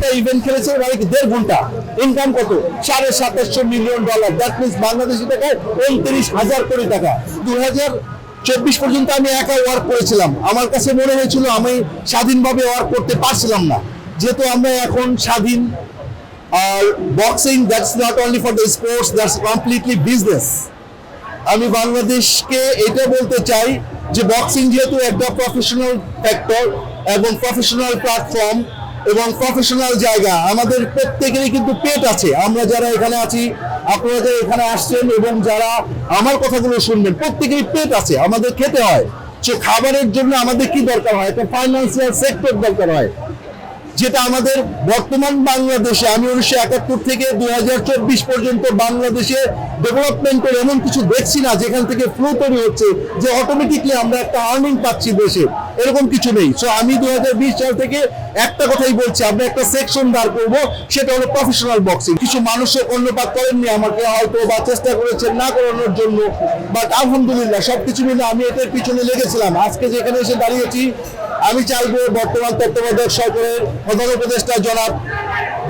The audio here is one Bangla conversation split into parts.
একটা ইভেন্ট খেলেছে কি দেড় ঘণ্টা। ইনকাম কত? সাড়ে সাতাশশো million dollar that means Bangladeshi টাকায় উনত্রিশ হাজার কোটি টাকা। দু হাজার চব্বিশ পর্যন্ত আমি একা ওয়ার্ক করেছিলাম। আমার কাছে মনে হয়েছিল আমি স্বাধীনভাবে ওয়ার্ক করতে পারছিলাম না। যেহেতু আমরা এখন স্বাধীন, আর boxing that's not only for the sports that's completely business আমি বাংলাদেশকে এটা বলতে চাই যে বক্সিং যেহেতু একটা প্রফেশনাল ফ্যাক্টর এবং প্রফেশনাল প্ল্যাটফর্ম এবং প্রফেশনাল জায়গা। আমাদের প্রত্যেকেরই কিন্তু পেট আছে। আমরা যারা এখানে আছি, আপনারা যারা এখানে আসছেন এবং যারা আমার কথাগুলো শুনবেন, প্রত্যেকেরই পেট আছে, আমাদের খেতে হয়। সে খাবারের জন্য আমাদের কি দরকার হয়? একটা ফাইন্যান্সিয়াল সেক্টর দরকার হয়। যেটা আমাদের বর্তমান বাংলাদেশে, আমি উনিশশো একাত্তর থেকে দু হাজার চব্বিশ পর্যন্ত বাংলাদেশে ডেভেলপমেন্টের এমন কিছু দেখছি না, যেখান থেকে ফ্লো তৈরি হচ্ছে যে অটোমেটিকলি আমরা একটা আর্নিং পাচ্ছি দেশে। এরকম কিছু নেই। সো আমি দু হাজার বিশ সাল থেকে একটা কথাই বলছি, আমরা একটা সেকশন দাঁড় করব, সেটা হলো প্রফেশনাল বক্সিং কিছু মানুষও অন্যপাত করেননি আমাকে, হয়তো বা চেষ্টা করেছেন না করানোর জন্য বাট আলহামদুলিল্লাহ, সবকিছু মিলে আমি এটার পিছনে লেগেছিলাম। আজকে যেখানে এসে দাঁড়িয়েছি আমি চাইব বর্তমান তত্ত্বাবধায়ক সরকারের প্রধান উপদেষ্টা জনাব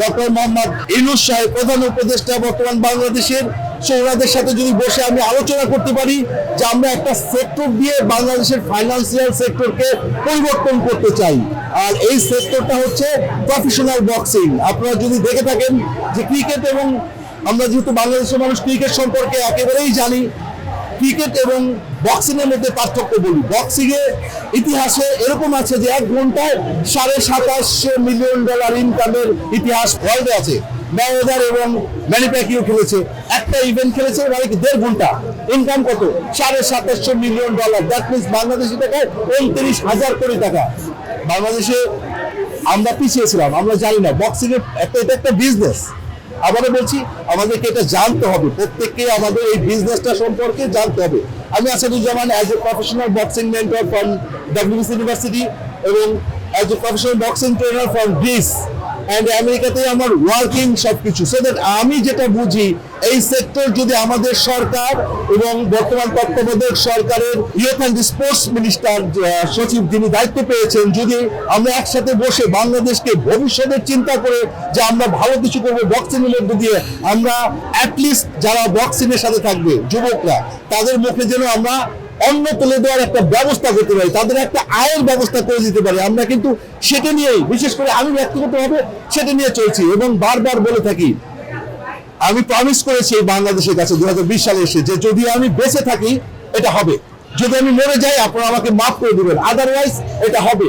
ডক্টর মোহাম্মদ ইনুস সাহেব, প্রধান উপদেষ্টা বর্তমান বাংলাদেশের সৌরাদের সাথে যদি বসে আমি আলোচনা করতে পারি যে আমরা একটা সেক্টর দিয়ে বাংলাদেশের ফাইন্যান্সিয়াল সেক্টরকে পরিবর্তন করতে চাই। আর এই সেক্টরটা হচ্ছে প্রফেশনাল বক্সিং আপনারা যদি দেখে থাকেন যে ক্রিকেট এবং আমরা যেহেতু বাংলাদেশের মানুষ ক্রিকেট সম্পর্কে একেবারেই জানি ক্রিকেট এবং বক্সিং এর মধ্যে পার্থক্য বলি। বক্সিং এ ইতিহাসে এরকম আছে যে এক ঘন্টায় সাড়ে সাতাশশো মিলিয়ন ডলার ইনকামের ইতিহাস ওয়ার্ল্ডে আছে। ম্যানেজার এবং ম্যানিপ্যাকিও খেলেছে। একটা ইভেন্ট খেলেছে মানে দেড় ঘণ্টা। ইনকাম কত? সাড়ে সাতাশশো million dollar that means Bangladeshi টাকায় উনত্রিশ হাজার কোটি টাকা। বাংলাদেশে আমরা পিছিয়ে ছিলাম, আমরা জানি না। বক্সিং এর একটা এটা একটা বিজনেস আবারও বলছি, আমাদেরকে এটা জানতে হবে। প্রত্যেককে আমাদের এই বিজনেসটা সম্পর্কে জানতে হবে। আমি Asaduzzaman as a professional boxing mentor from WBC university এবং as a professional boxing trainer from Greece and আমেরিকাতে আমার ওয়ার্কিং সবকিছু সো দ্যাট আমি যেটা বুঝি, এই সেক্টর যদি আমাদের সরকার এবং বর্তমান তত্ত্বাবধায়ক সরকারের অ্যান্ড স্পোর্টস মিনিস্টার সচিব যিনি দায়িত্ব পেয়েছেন, যদি আমরা একসাথে বসে বাংলাদেশকে ভবিষ্যতের চিন্তা করে যে আমরা ভালো কিছু করব বক্সিং এর মধ্যে দিয়ে, আমরা অ্যাটলিস্ট যারা বক্সিং এর সাথে থাকবে, যুবকরা, তাদের মুখে যেন আমরা অন্ন তুলে দেওয়ার একটা ব্যবস্থা করতে পারি, তাদের একটা আয়ের ব্যবস্থা করে দিতে পারি। আমরা কিন্তু সেটা নিয়েই, বিশেষ করে আমি ব্যক্তিগতভাবে সেটা নিয়ে চলছি এবং বারবার বলে থাকি, আমি প্রমিস করেছি এই বাংলাদেশের কাছে দু হাজার বিশ সালে এসে যে যদি আমি বেঁচে থাকি, এটা হবে। যদি আমি মরে যাই, আপনারা আমাকে মাফ করে দেবেন। আদারওয়াইজ এটা হবে।